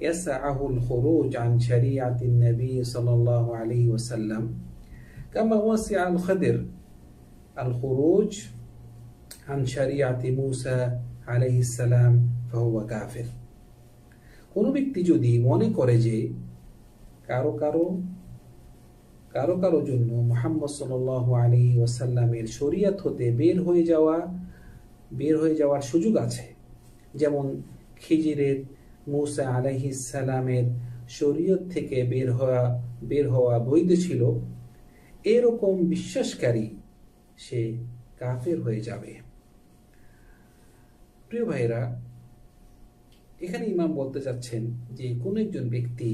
يسعه الخروج عن شريعة النبي صلى الله عليه وسلم كما وسع الخضر الخروج عن شريعة موسى عليه السلام فهو كافر কোনো ব্যক্তি যদি মনে করে যে কারো কারো কারো কারো জন্য মোহাম্মদ সাল আলী ওয়াসাল্লামের শরিয়াত হতে বের হয়ে যাওয়া বের হয়ে যাওয়ার সুযোগ আছে যেমন খিজিরের মুসা সালামের শরীয়ত থেকে বের হওয়া বের হওয়া বৈধ ছিল। এরকম বিশ্বাসকারী সে কাফের হয়ে যাবে। প্রিয় ভাইরা এখানে ইমাম বলতে চাচ্ছেন যে কোন একজন ব্যক্তি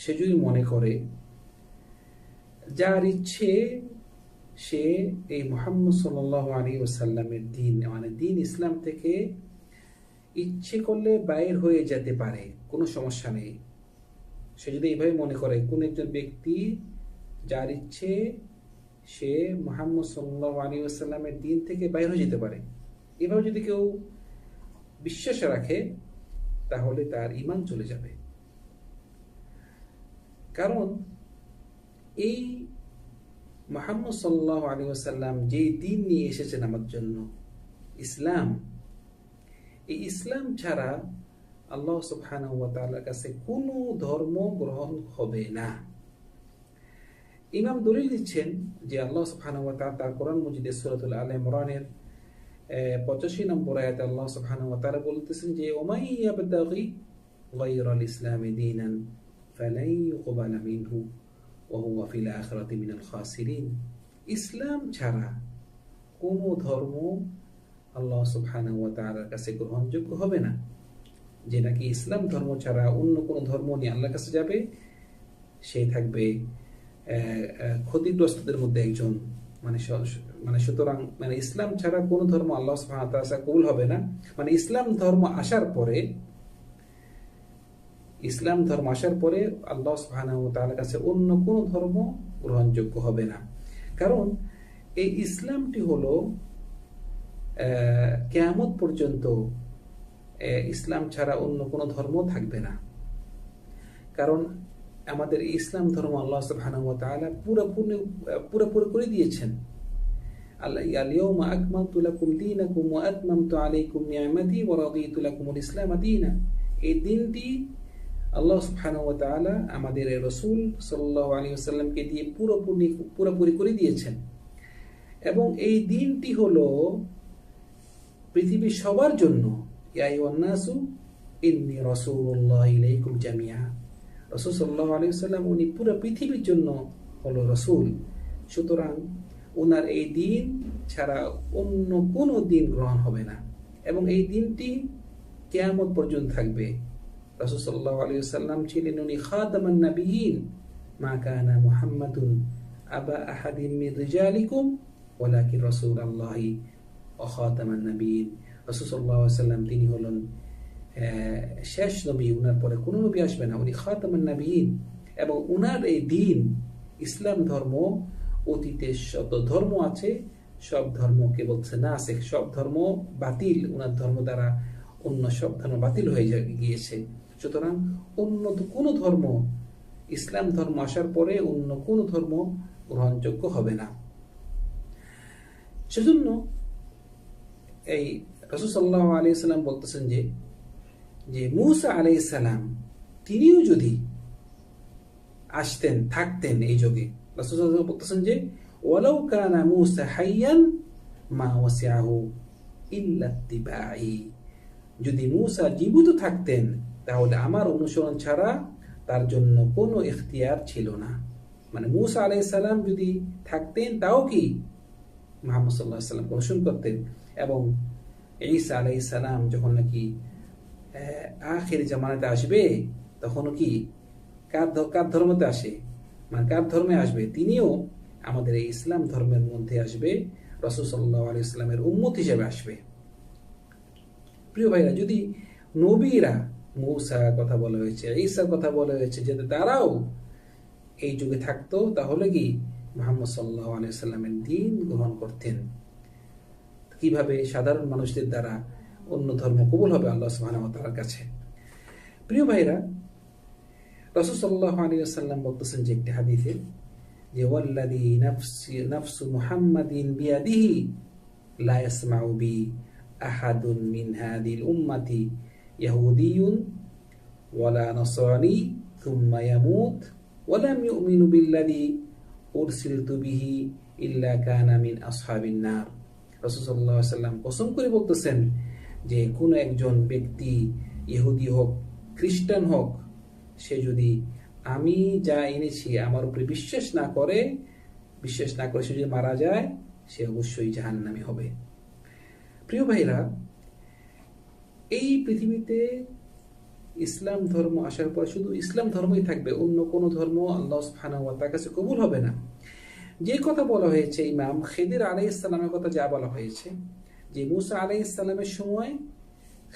সে যদি মনে করে, যার ইচ্ছে সে এই মোহাম্মদ সাল আলী ওসাল্লামের দিন মানে দিন ইসলাম থেকে ইচ্ছে করলে বাইর হয়ে যেতে পারে, কোনো সমস্যা নেই। সে যদি এইভাবে মনে করে, কোন একজন ব্যক্তি যার ইচ্ছে, সে মোহাম্মদ সাল্লাহ আলী আসাল্লামের দিন থেকে বাইর হয়ে যেতে পারে। এভাবে যদি কেউ বিশ্বাস রাখে, তাহলে তার ইমান চলে যাবে। কারণ এই মোহাম্মদ সাল্লাহ আলী আসাল্লাম যে দিন নিয়ে এসেছেন আমার জন্য, ইসলাম এই ইসলাম ছাড়া আল্লাহ সুবহানাহু কাছে কোনো ধর্ম গ্রহণ হবে না। ইমাম দলিল দিচ্ছেন যে আল্লাহ সুবহানাহু তার কোরআন মজিদে সূরাতুল আলে ইমরানের 85 নম্বর আয়াতে আল্লাহ সুবহানাহু ওয়া বলতেছেন যে, ওমাই ইয়াবতাগি গায়রাল ইসলামি দীনান ফালাই ইউকবালা মিনহু ওয়া ফিল আখিরাতি মিনাল খাসিরিন। ইসলাম ছাড়া কোনো ধর্ম আল্লাহ তাআলার কাছে গ্রহণযোগ্য হবে না। যে নাকি ইসলাম ধর্ম ছাড়া অন্য কোনো ধর্ম নিয়ে আল্লাহর কাছে যাবে, সে থাকবে ক্ষতিগ্রস্তদের মধ্যে একজন। মানে মানে সুতরাং মানে ইসলাম ছাড়া কোনো ধর্ম আল্লাহ সুবহানাহু কবুল হবে না। মানে ইসলাম ধর্ম আসার পরে, ইসলাম ধর্ম আসার পরে আল্লাহ সুবহানাহু তাআলার কাছে অন্য কোনো ধর্ম গ্রহণযোগ্য হবে না। কারণ এই ইসলামটি হলো কেয়ামত পর্যন্ত ইসলাম ছাড়া অন্য কোনো ধর্ম থাকবে না। কারণ আমাদের ইসলাম ধর্ম আল্লাহ তাআলা পুরোপুরি পুরোপুরি করে দিয়েছেন। আল্লাহ আলিয়াউমা আকমালতু লাকুম দীনাকুম ওয়া আতমামতু আলাইকুম নি'মাতি ওয়া রাদিতু লাকুমুল ইসলাম দীনা। এই দিনটি আল্লাহ তাআলা আমাদের রাসূল সাল্লাল্লাহু আলাইহি ওয়াসাল্লামকে দিয়ে পুরোপুরি পুরোপুরি করে দিয়েছেন। এবং এই দিনটি হলো পৃথিবীর সবার জন্য ইয়াইওয়ান্নাসু ইন্নি রসুল্লাহ ইলাইকুম জামিয়া রসুল সাল্লাহ আলী সাল্লাম উনি পুরো পৃথিবীর জন্য হলো রসুল। সুতরাং ওনার এই দিন ছাড়া অন্য কোনো দিন গ্রহণ হবে না। এবং এই দিনটি কেয়ামত পর্যন্ত থাকবে। রসুল সাল্লাহ আলী সাল্লাম ছিলেন, উনি খাদামান নাবিয়িন মা কানা মুহাম্মাদুন আবা আহাদিম মির রিজালিকুম, ওয়ালাকিন রসুল আল্লাহি অখাতামান নবীন রসুল্লাহ সাল্লাম তিনি হলেন শেষ নবী। উনার পরে কোনো নবী আসবে না। উনি খাতামান নবীন এবং উনার এই দিন ইসলাম ধর্ম, অতীতে শত ধর্ম আছে। সব ধর্মকে বলছে না আছে সব ধর্ম বাতিল। উনার ধর্ম দ্বারা অন্য সব ধর্ম বাতিল হয়ে গিয়েছে। সুতরাং অন্য কোনো ধর্ম, ইসলাম ধর্ম আসার পরে অন্য কোনো ধর্ম গ্রহণযোগ্য হবে না। সেজন্য এই রসুল সাল্লাহ আলি সাল্লাম বলতেছেন যে যে মুসা আলি তিনিও যদি আসতেন, থাকতেন এই যোগে, রসুল বলতেছেন যে, ওয়ালাউ কানা মুসা হাইয়ান মা ওয়াসিয়াহু ইল্লাত্তিবাই যদি মুসা জীবিত থাকতেন, তাহলে আমার অনুসরণ ছাড়া তার জন্য কোনো ইখতিয়ার ছিল না। মানে মুসা আলাই সাল্লাম যদি থাকতেন, তাও কি মোহাম্মদ সাল্লাহ সাল্লাম অনুসরণ করতেন এবং ঈসা আলাই সালাম যখন নাকি আখের জামানাতে আসবে, তখনও কি কার কার ধর্মতে আসে? মানে কার ধর্মে আসবে? তিনিও আমাদের এই ইসলাম ধর্মের মধ্যে আসবে, রসুল সাল্লাহ আলি ইসলামের উম্মত হিসেবে আসবে। প্রিয় ভাইরা, যদি নবীরা মৌসার কথা বলা হয়েছে, ঈসার কথা বলা হয়েছে যে তারাও এই যুগে থাকতো, তাহলে কি মোহাম্মদ সাল্লাহ আলি সাল্লামের দিন গ্রহণ করতেন। কীভাবে সাধারণ মানুষদের দ্বারা অন্য ধর্ম কবুল হবে আল্লাহ সুবাহর কাছে? প্রিয় ভাইরা, রসুল সাল্লাহ আলী সাল্লাম বলতেছেন যে একটি হাদিসে যে ওয়াল্লাদি নাফসি, নাফসু মুহাম্মাদিন বিয়াদিহি লা ইয়াসমাউ আহাদুন মিন হাদিল উম্মাতি ইয়াহুদিয়ুন ওয়ালা নসরানি থুম্মা ইয়ামুত ওয়ালাম ইউমিনু বিল্লাদি উরসিলতু বিহি ইল্লা কানা মিন আসহাবিন নার। রাসূল সাল্লাল্লাহু আলাইহি সাল্লাম কসম করে বলতেছেন যে, কোন একজন ব্যক্তি ইহুদি হোক, খ্রিস্টান হোক, সে যদি আমি যা এনেছি আমার উপরে বিশ্বাস না করে, বিশ্বাস না করে সে যদি মারা যায়, সে অবশ্যই জাহান্নামী হবে। প্রিয় ভাইরা, এই পৃথিবীতে ইসলাম ধর্ম আসার পর শুধু ইসলাম ধর্মই থাকবে, অন্য কোনো ধর্ম আল্লাহ ওয়া তাআলার কাছে কবুল হবে না। যে কথা বলা হয়েছে ইমাম খেদির আলাইহিস সালামের কথা যা বলা হয়েছে, যে মুসা আলাইহিস সালামের সময়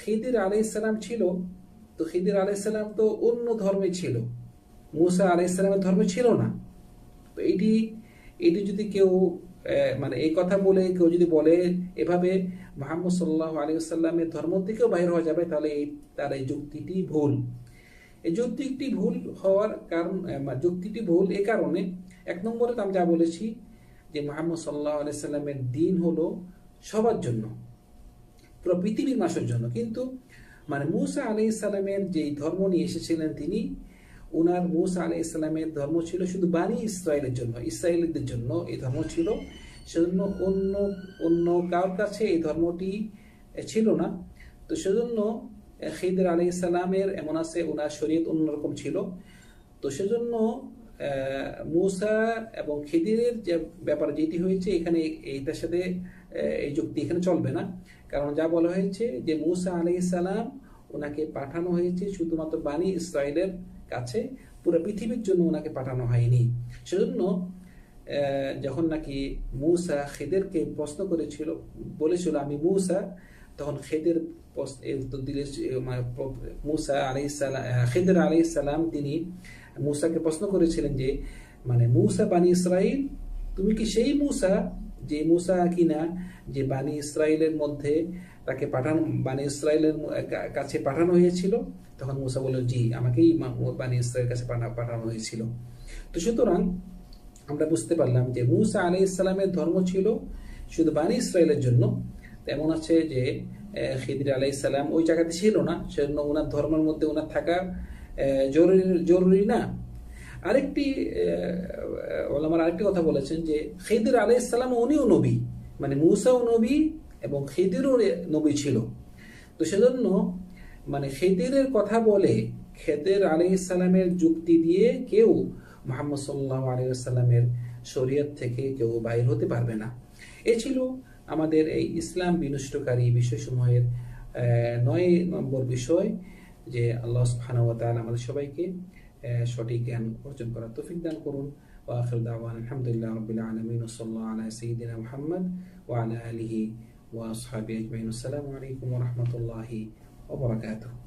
খিদির আলাইহিস সালাম ছিল, তো খিদির আলাইহিস সালাম তো অন্য ধর্মে ছিল, মুসা আলাইহিস সালামের ধর্মে ছিল না। তো এটি এটি যদি কেউ মানে এই কথা বলে কেউ যদি বলে, এভাবে মোহাম্মদ সাল্লাহ আলী সাল্লামের ধর্ম থেকেও বাইর হওয়া যাবে, তাহলে এই, তার এই যুক্তিটি ভুল। এই যুক্তিটি ভুল হওয়ার কারণ মানে যুক্তিটি ভুল এ কারণে, এক নম্বরে তো আমি যা বলেছি, যে মোহাম্মদ সাল্লাহ আলি সাল্লামের দিন হলো সবার জন্য, পুরো পৃথিবীর মানুষের জন্য। কিন্তু মানে মুসা আলি ইসলামের যেই ধর্ম নিয়ে এসেছিলেন তিনি উনার মুসা আলি ইসলামের ধর্ম ছিল শুধু বানি ইসরায়েলের জন্য ইসরায়েলদের জন্য এই ধর্ম ছিল। সেজন্য অন্য অন্য কারোর কাছে এই ধর্মটি ছিল না। তো সেজন্য খিদের আলি ইসলামের এমন আছে ওনার শরীয়ত অন্যরকম ছিল। তো সেজন্য মূসা এবং খিদিরের যে ব্যাপার যেটি হয়েছে, এখানে এইটার সাথে এই যুক্তি এখানে চলবে না। কারণ যা বলা হয়েছে যে, মুসা আলি সালাম ওনাকে পাঠানো হয়েছে শুধুমাত্র বাণী ইসরায়েলের কাছে পুরো পৃথিবীর জন্য ওনাকে পাঠানো হয়নি। সেজন্য যখন নাকি মূসা খেদেরকে প্রশ্ন করেছিল, বলেছিল, আমি মূসা, তখন খেদের উত্তর দিলে মানে মূসা আলাই সালাম খেদের আলাই সালাম তিনি মূসাকে প্রশ্ন করেছিলেন যে মানে মূসা বানি ইসরাইল তুমি কি সেই মূসা, যে মূসা কিনা, যে বানি ইসরায়েলের মধ্যে তাকে পাঠানো বানি ইসরায়েলের কাছে পাঠানো হয়েছিল। তখন মূসা বলল জি আমাকেই বানি ইসরায়েলের কাছে পাঠা- পাঠানো হয়েছিল। তো সুতরাং আমরা বুঝতে পারলাম যে মুসা আলি ইসলামের ধর্ম ছিল শুধু বানি ইসরায়েলের জন্য। তেমন আছে যে খিদির আলাই ইসলাম ওই জায়গাতে ছিল না। সেজন্য ওনার ধর্মের মধ্যে ওনার থাকা জরুরি জরুরি না। আরেকটি আহ, ওলামার আরেকটি কথা বলেছেন যে খিদির আলাই ইসলাম উনিও নবী। মানে মুসাও নবী এবং খেদিরও নবী ছিল। তো সেজন্য মানে খেদিরের কথা বলে খেদের আলী ইসালামের যুক্তি দিয়ে কেউ মোহাম্মদ সাল্লাহ আলী সাল্লামের শরীয়ত থেকে কেউ বাইর হতে পারবে না। এ ছিল আমাদের এই ইসলাম বিনষ্টকারী বিষয়সমূহের নয় নম্বর বিষয় যে আল্লাহ সুহানওয়াতাল আমাদের সবাইকে সঠিক জ্ঞান অর্জন করার তৌফিক দান করুন। ওয়াখির দাওয়ান আলহামদুলিল্লাহ রবিল আলমিন। সাল্লাহ আলা সঈদিন মোহাম্মদ ওয়ালা আলহি وأصحابه أجمعين. السلام عليكم ورحمة الله وبركاته.